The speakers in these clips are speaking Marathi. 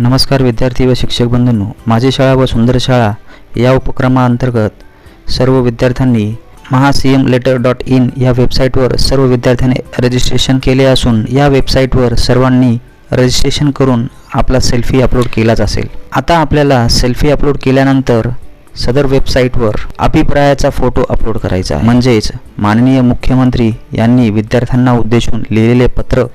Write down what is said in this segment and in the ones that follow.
नमस्कार विद्यार्थी व शिक्षक बंधूंनो माझी शाळा व सुंदर शाळा या उपक्रमाअंतर्गत सर्व विद्यार्थ्यांनी Maha C M letter dot in या वेबसाईटवर सर्व विद्यार्थ्यांनी रजिस्ट्रेशन केले असून या वेबसाईटवर सर्वांनी रजिस्ट्रेशन करून आपला सेल्फी अपलोड केलाच असेल. आता आपल्याला सेल्फी अपलोड केल्यानंतर सदर वेबसाईटवर अभिप्रायाचा फोटो अपलोड करायचा म्हणजेच माननीय मुख्यमंत्री यांनी विद्यार्थ्यांना उद्देशून लिहिलेले पत्र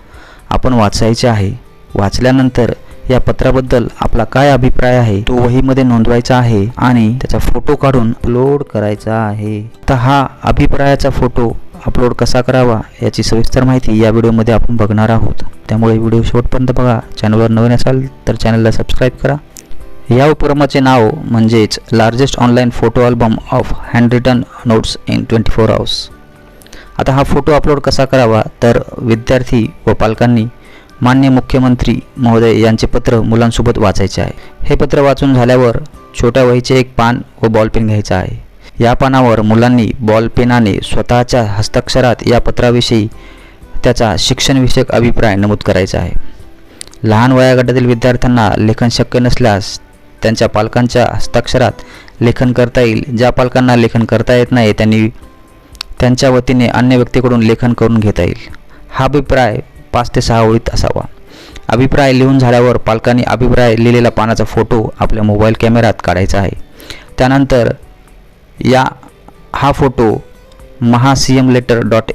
आपण वाचायचे आहे. वाचल्यानंतर या पत्राबद्दल आपला काय अभिप्राय आहे? तो वहीमध्ये नोंदवायचा आहे आणि त्याचा फोटो काढून अपलोड करायचा आहे. तर हा अभिप्रायाचा फोटो अपलोड कसा करावा याची सविस्तर माहिती या व्हिडिओमध्ये आपण बघणार आहोत. त्यामुळे व्हिडिओ शेवटपर्यंत बघा. चॅनलवर नवीन असाल तर चॅनलला सबस्क्राईब करा. या उपक्रमाचे नाव म्हणजेच largest online photo album of handwritten notes in twenty four hours. आता हा फोटो अपलोड कसा करावा? तर विद्यार्थी व पालकांनी मान्य मुख्यमंत्री महोदय यांचे पत्र मुलांसोबत वाचायचे आहे. हे पत्र वाचून झाल्यावर छोट्या वहीचे एक पान व बॉलपेन घ्यायचा आहे. या पानावर मुलांनी बॉलपेनाने स्वतःच्या हस्ताक्षरात या पत्राविषयी त्याचा शिक्षणविषयक अभिप्राय नमूद करायचा आहे. लहान वयागटातील विद्यार्थ्यांना लेखन शक्य नसल्यास त्यांच्या पालकांच्या हस्ताक्षरात लेखन करता येईल. ज्या पालकांना लेखन करता येत नाही त्यांनी त्यांच्या वतीने अन्य व्यक्तीकडून लेखन करून घेता येईल. हा अभिप्राय पाच ते सहा ओळीत असावा. अभिप्राय लिहून झाल्यावर पालकांनी अभिप्राय लिहिलेला पानाचा फोटो आपल्या मोबाईल कॅमेऱ्यात काढायचा आहे. त्यानंतर या हा photo Maha C M letter dot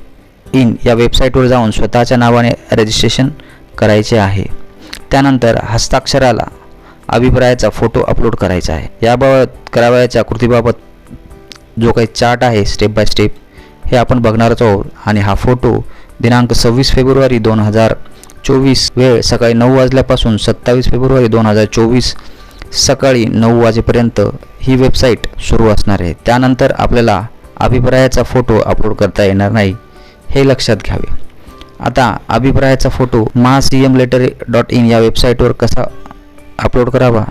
in या वेबसाईटवर जाऊन स्वतःच्या नावाने रजिस्ट्रेशन करायचे आहे. त्यानंतर हस्ताक्षराला अभिप्रायाचा फोटो अपलोड करायचा आहे. याबाबत करावयाच्या कृतीबाबत जो काही चार्ट आहे स्टेप बाय स्टेप हे आपण बघणारच आहोत आणि हा फोटो दिनांक सव्वीस फेब्रुवारी दोन हजार चोवीस वेळ सकाळी नऊ वाजल्यापासून सत्तावीस फेब्रुवारी दोन हजार चोवीस सकाळी नऊ वाजेपर्यंत ही वेबसाईट सुरू असणार आहे. त्यानंतर आपल्याला अभिप्रायाचा फोटो अपलोड करता येणार नाही हे लक्षात घ्यावे. आता अभिप्रायाचा photo Maha C M letter dot in या वेबसाईटवर कसा अपलोड करावा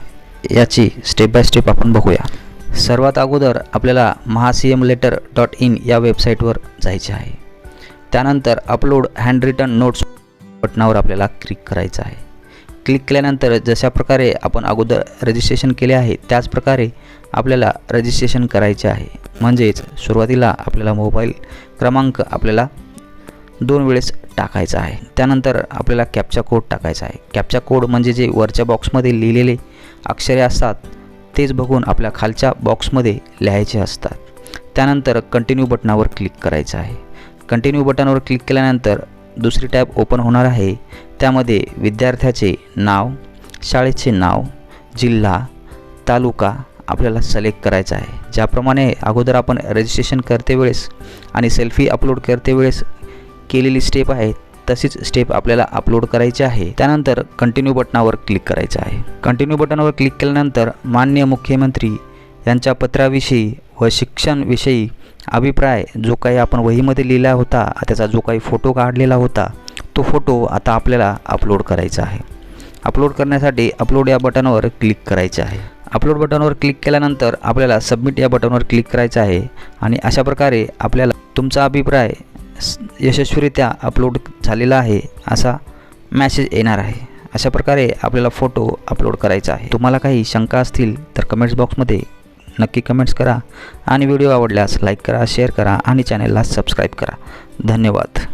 याची स्टेप बाय स्टेप आपण बघूया. सर्वात अगोदर आपल्याला Maha C M letter dot in या वेबसाईटवर जायचे आहे. त्यानंतर अपलोड हँड रिटन नोट्स बटनावर आपल्याला क्लिक करायचं आहे. क्लिक केल्यानंतर जशा प्रकारे आपण अगोदर रजिस्ट्रेशन केले आहे त्याच प्रकारे आपल्याला रजिस्ट्रेशन करायचे आहे. म्हणजेच सुरुवातीला आपल्याला मोबाईल क्रमांक आपल्याला दोन वेळेस टाकायचा आहे. त्यानंतर आपल्याला कॅपचा कोड टाकायचा आहे. कॅपचा कोड म्हणजे जे वरच्या बॉक्समध्ये लिहिलेले अक्षरे असतात तेच बघून आपल्या खालच्या बॉक्समध्ये लिहायचे असतात. त्यानंतर कंटिन्यू बटनावर क्लिक करायचं आहे. कंटिन्यू बटनवर क्लिक केल्यानंतर दुसरी टॅब ओपन होणार आहे. त्यामध्ये विद्यार्थ्याचे नाव शाळेचे नाव जिल्हा तालुका आपल्याला सिलेक्ट करायचा आहे. ज्याप्रमाणे अगोदर आपण रजिस्ट्रेशन करते वेळेस आणि सेल्फी अपलोड करते वेळेस केलेली स्टेप आहे तशीच स्टेप आपल्याला अपलोड करायची आहे. त्यानंतर कंटिन्यू बटनावर क्लिक करायचं आहे. कंटिन्यू बटनावर क्लिक केल्यानंतर मान्य मुख्यमंत्री त्यांच्या पत्राविषयी व शिक्षणविषयी अभिप्राय जो काही आपण वहीमध्ये लिहिला होता त्याचा जो काही फोटो काढलेला होता तो फोटो आता आपल्याला अपलोड करायचा आहे. अपलोड करण्यासाठी अपलोड या बटनवर क्लिक करायचे आहे. अपलोड बटनवर क्लिक केल्यानंतर आपल्याला सबमिट या बटनवर क्लिक करायचं आहे आणि अशा प्रकारे आपल्याला तुमचा अभिप्राय यशस्वीरित्या अपलोड झालेला आहे असा मॅसेज येणार आहे. अशा प्रकारे आपल्याला फोटो अपलोड करायचा आहे. तुम्हाला काही शंका असतील तर कमेंट्स बॉक्समध्ये नक्की कमेंट्स करा. आणि व्हिडिओ आवडल्यास लाईक करा शेअर करा आणि चॅनलला सबस्क्राईब करा. धन्यवाद.